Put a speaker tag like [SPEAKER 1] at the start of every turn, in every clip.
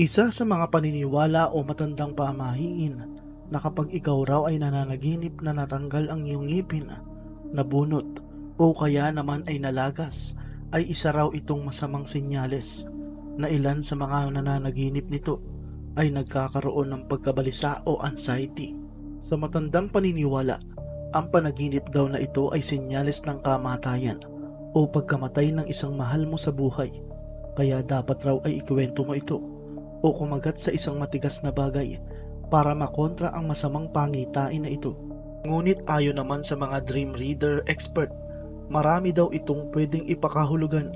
[SPEAKER 1] Isa sa mga paniniwala o matandang pamahiin na kapag ikaw raw ay nananaginip na natanggal ang iyong ngipin, nabunot o kaya naman ay nalagas, ay isa raw itong masamang senyales na ilan sa mga nananaginip nito ay nagkakaroon ng pagkabalisa o anxiety. Sa matandang paniniwala, ang panaginip daw na ito ay senyales ng kamatayan o pagkamatay ng isang mahal mo sa buhay. Kaya dapat raw ay ikwento mo ito o kumagat sa isang matigas na bagay para makontra ang masamang pangitain na ito. Ngunit ayon naman sa mga dream reader expert, marami daw itong pwedeng ipakahulugan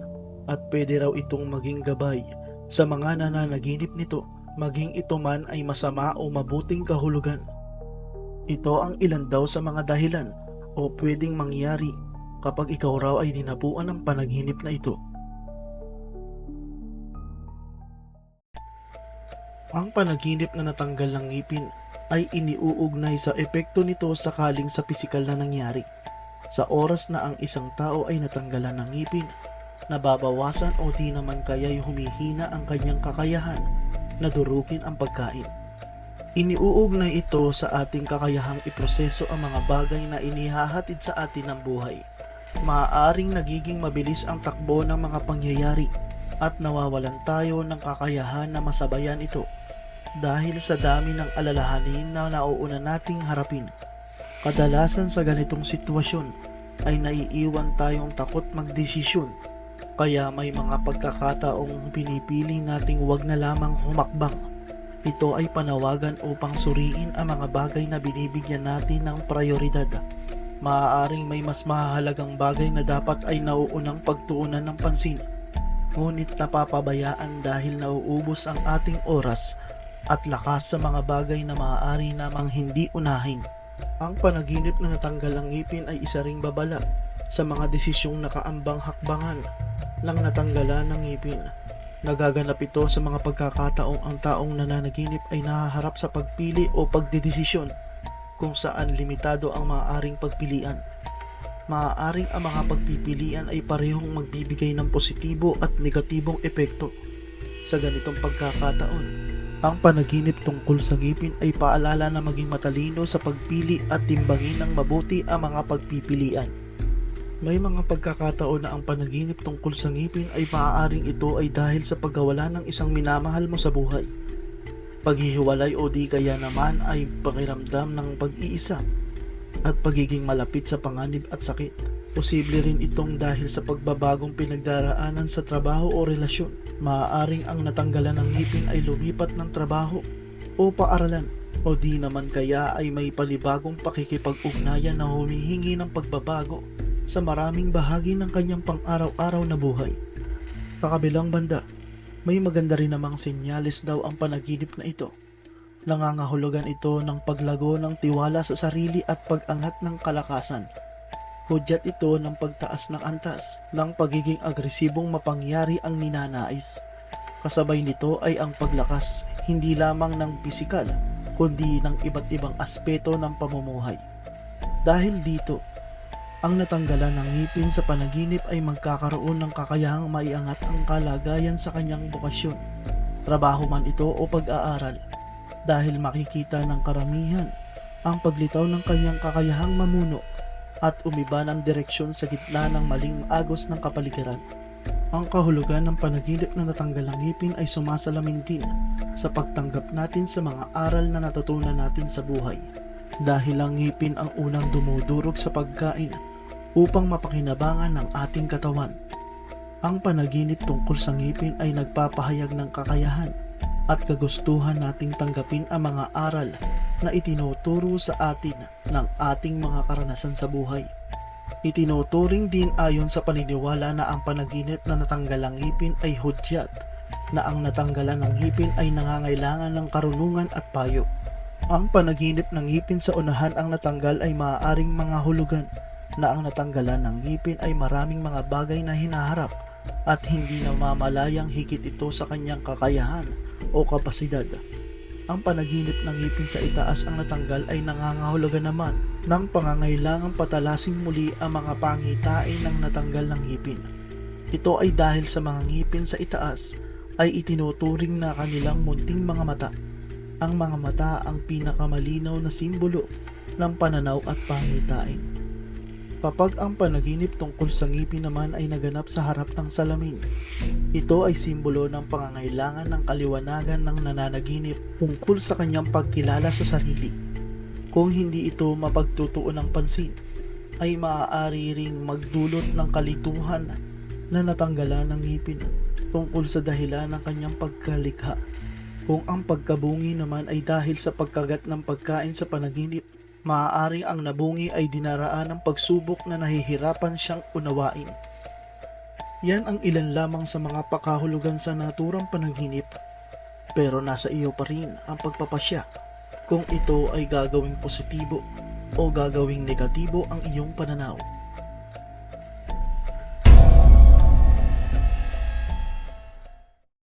[SPEAKER 1] at pwede raw itong maging gabay sa mga nananaginip nito maging ito man ay masama o mabuting kahulugan. Ito ang ilan daw sa mga dahilan o pwedeng mangyari kapag ikaw raw ay dinapuan ng panaginip na ito. Ang panaginip na natanggal ng ngipin ay iniuugnay sa epekto nito sakaling sa pisikal na nangyari. Sa oras na ang isang tao ay natanggalan ng ngipin, nababawasan o di naman kaya'y humihina ang kanyang kakayahan na durugin ang pagkain. Iniuugnay ito sa ating kakayahang iproseso ang mga bagay na inihahatid sa atin ng buhay. Maaaring nagiging mabilis ang takbo ng mga pangyayari at nawawalan tayo ng kakayahan na masabayan ito dahil sa dami ng alalahanin na nauuna nating harapin. Kadalasan sa ganitong sitwasyon ay naiiwan tayong takot magdesisyon kaya may mga pagkakataong pinipili nating wag na lamang humakbang. Ito ay panawagan upang suriin ang mga bagay na binibigyan natin ng prioridad. Maaaring may mas mahalagang bagay na dapat ay nauunang pagtuunan ng pansin. Ngunit napapabayaan dahil nauubos ang ating oras at lakas sa mga bagay na maaari namang hindi unahin. Ang panaginip na natanggal ang ngipin ay isa ring babala sa mga desisyong nakaambang hakbangan ng natanggalan ng ngipin. Nagaganap ito sa mga pagkakataong ang taong nananaginip ay nahaharap sa pagpili o pagdedesisyon kung saan limitado ang maaaring pagpilian. Maaaring ang mga pagpipilian ay parehong magbibigay ng positibo at negatibong epekto. Sa ganitong pagkakataon, ang panaginip tungkol sa ngipin ay paalala na maging matalino sa pagpili at timbangin ng mabuti ang mga pagpipilian. May mga pagkakataon na ang panaginip tungkol sa ngipin ay maaaring ito ay dahil sa pagkawala ng isang minamahal mo sa buhay. Paghihiwalay o di kaya naman ay pakiramdam ng pag-iisa at pagiging malapit sa panganib at sakit. Posible rin itong dahil sa pagbabagong pinagdaraanan sa trabaho o relasyon. Maaaring ang natanggalan ng ngipin ay lumipat ng trabaho o paaralan o di naman kaya ay may palibagong pakikipag-ugnayan na humihingi ng pagbabago sa maraming bahagi ng kanyang pang-araw-araw na buhay. Sa kabilang banda, may maganda rin namang senyales daw ang panaginip na ito. Nangangahulugan ito ng paglago ng tiwala sa sarili at pag-angat ng kalakasan. Hudyat ito ng pagtaas ng antas ng pagiging agresibong mapangyari ang ninanais. Kasabay nito ay ang paglakas hindi lamang ng pisikal kundi ng iba't ibang aspeto ng pamumuhay. Dahil dito, ang natanggalan ng ngipin sa panaginip ay magkakaroon ng kakayahang maiangat ang kalagayan sa kanyang bokasyon, trabaho man ito o pag-aaral, dahil makikita ng karamihan ang paglitaw ng kanyang kakayahang mamuno at umiba ng direksyon sa gitna ng maling agos ng kapaligiran. Ang kahulugan ng panaginip na natanggal ang ngipin ay sumasalamin din sa pagtanggap natin sa mga aral na natutunan natin sa buhay. Dahil ang ngipin ang unang dumudurog sa pagkain upang mapakinabangan ng ating katawan. Ang panaginip tungkol sa ngipin ay nagpapahayag ng kakayahan at kagustuhan nating tanggapin ang mga aral na itinuturo sa atin ng ating mga karanasan sa buhay. Itinuturing din ayon sa paniniwala na ang panaginip na natanggal ang ngipin ay hudyat na ang natanggalan ng ngipin ay nangangailangan ng karunungan at payo. Ang panaginip ng ngipin sa unahan ang natanggal ay maaaring mga hulugan na ang natanggalan ng ngipin ay maraming mga bagay na hinaharap at hindi na mamalayang higit ito sa kanyang kakayahan o kapasidad. Ang panaginip ng ngipin sa itaas ang natanggal ay nangangahulugan naman ng pangangailangang patalasing muli ang mga pangitain ng natanggal ng ngipin. Ito ay dahil sa mga ngipin sa itaas ay itinuturing na kanilang munting mga mata. Ang mga mata ang pinakamalinaw na simbolo ng pananaw at pangitain. Kapag ang panaginip tungkol sa ngipin naman ay naganap sa harap ng salamin, ito ay simbolo ng pangangailangan ng kaliwanagan ng nananaginip tungkol sa kanyang pagkilala sa sarili. Kung hindi ito mapagtutuon ng pansin, ay maaari ring magdulot ng kalituhan na natanggalan ng ngipin tungkol sa dahilan ng kanyang pagkalikha. Kung ang pagkabungi naman ay dahil sa pagkagat ng pagkain sa panaginip, maaaring ang nabungi ay dinaraan ng pagsubok na nahihirapan siyang unawain. Yan ang ilan lamang sa mga pakahulugan sa naturang panaginip. Pero nasa iyo pa rin ang pagpapasya kung ito ay gagawing positibo o gagawing negatibo ang iyong pananaw.